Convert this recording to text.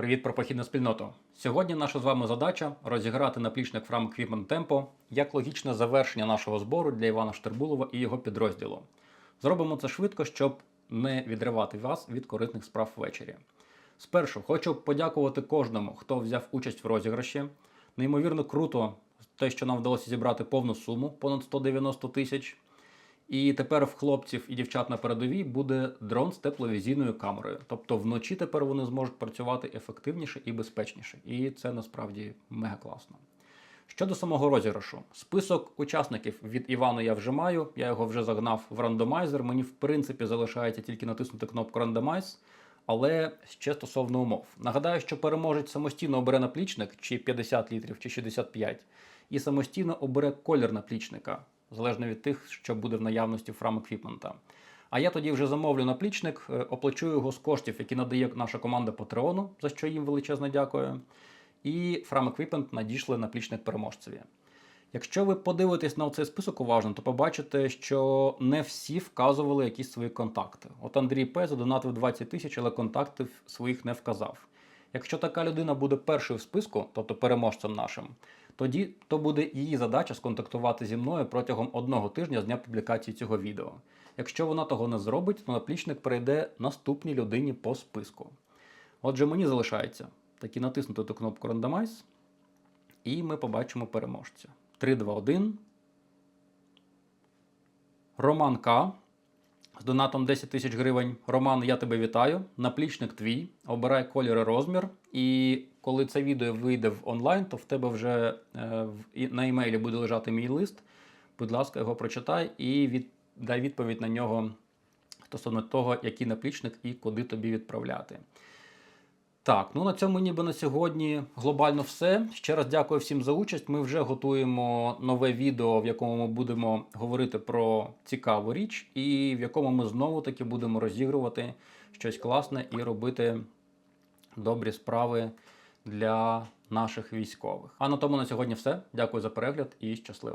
Привіт про похідну спільноту. Сьогодні наша з вами задача розіграти наплічник From Equipment Tempo як логічне завершення нашого збору для Івана Штербулова і його підрозділу. Зробимо це швидко, щоб не відривати вас від корисних справ ввечері. Спершу хочу подякувати кожному, хто взяв участь в розіграші. Неймовірно круто те, що нам вдалося зібрати повну суму понад 190 тисяч. І тепер в хлопців і дівчат на передовій буде дрон з тепловізійною камерою. Тобто вночі тепер вони зможуть працювати ефективніше і безпечніше. І це насправді мега класно. Щодо самого розіграшу, список учасників від Івана я вже маю. Я його вже загнав в рандомайзер. Мені в принципі залишається тільки натиснути кнопку Randomize. Але ще стосовно умов. Нагадаю, що переможець самостійно обере наплічник, чи 50 літрів, чи 65, і самостійно обере колір наплічника, залежно від тих, що буде в наявності From Equipment. А я тоді вже замовлю наплічник, е, оплачу його з коштів, які надає наша команда Patreon, за що їм величезно дякую. І From Equipment надійшли наплічник переможцеві. Якщо ви подивитесь на цей список уважно, то побачите, що не всі вказували якісь свої контакти. От Андрій П. задонатив 20 тисяч, але контактів своїх не вказав. Якщо така людина буде першою в списку, тобто переможцем нашим, тоді то буде її задача сконтактувати зі мною протягом одного тижня з дня публікації цього відео. Якщо вона того не зробить, то наплічник перейде наступній людині по списку. Отже, мені залишається таки натиснути ту кнопку Randomize, і ми побачимо переможця. 3, 2, 1. Роман К. З донатом 10 тисяч гривень. Роман, я тебе вітаю. Наплічник твій. Обирай колір і розмір. І коли це відео вийде в онлайн, то в тебе вже е, на емейлі буде лежати мій лист. Будь ласка, його прочитай і від, дай відповідь на нього стосовно того, який наплічник і куди тобі відправляти. Так, ну на цьому ніби на сьогодні глобально все. Ще раз дякую всім за участь. Ми вже готуємо нове відео, в якому ми будемо говорити про цікаву річ, і в якому ми знову таки будемо розігрувати щось класне і робити добрі справи для наших військових. А на тому на сьогодні все. Дякую за перегляд і щасливо.